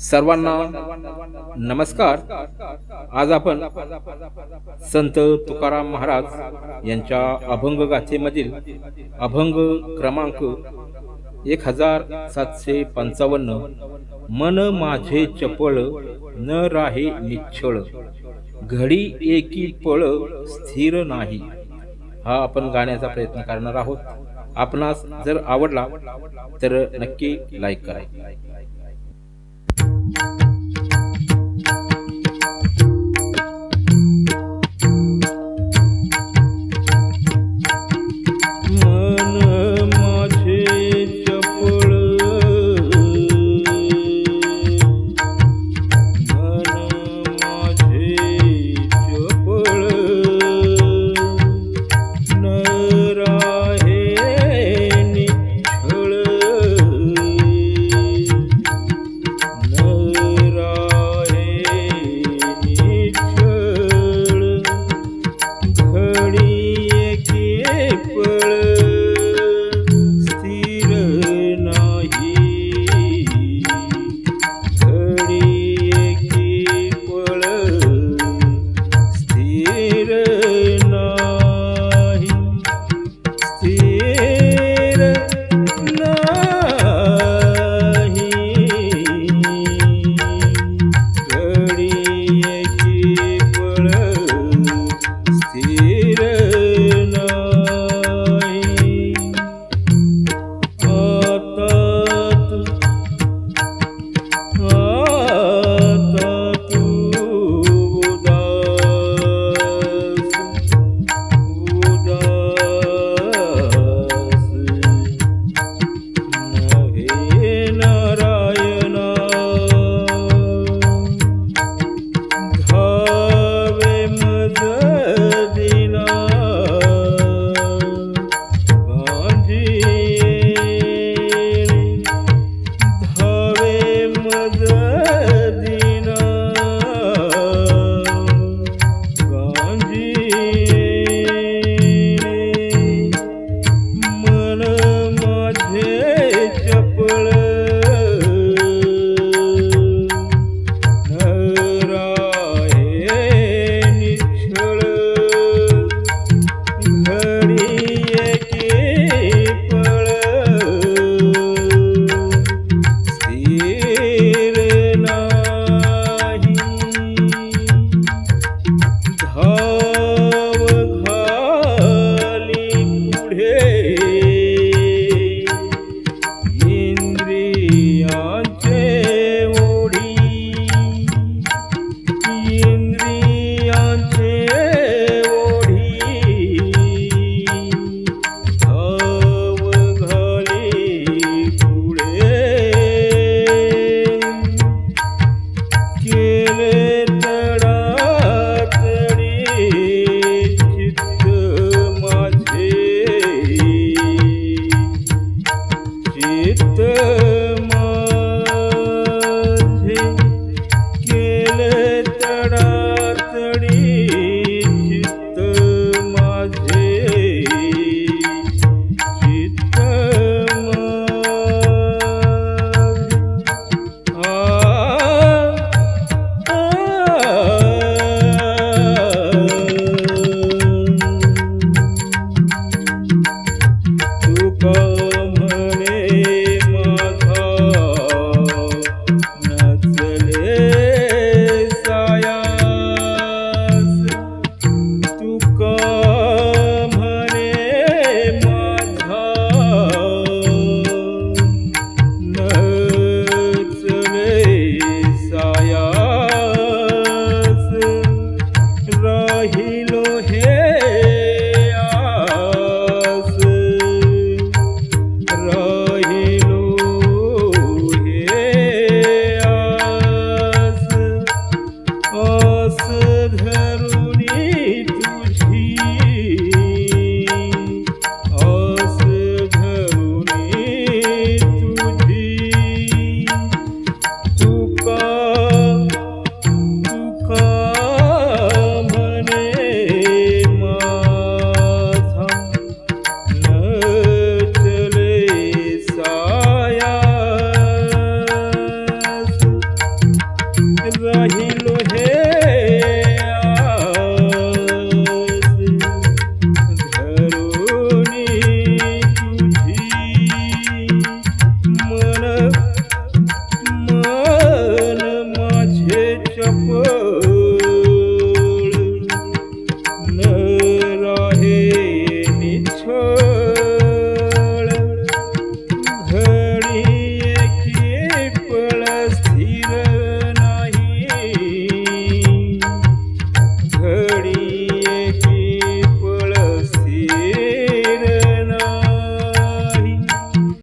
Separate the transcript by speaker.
Speaker 1: सर्वांना नमस्कार. आज आपण संत तुकाराम महाराज यांच्या अभंग गाथेमधील अभंग क्रमांक एक हजार सातशे पंचावन्न. मन माझे चपळ न राहे निच्छळ. घडी एकी पळ स्थिर नाही. हा आपण गाण्याचा प्रयत्न करणार आहोत. आपणास जर आवडला तर नक्की लाईक करा. न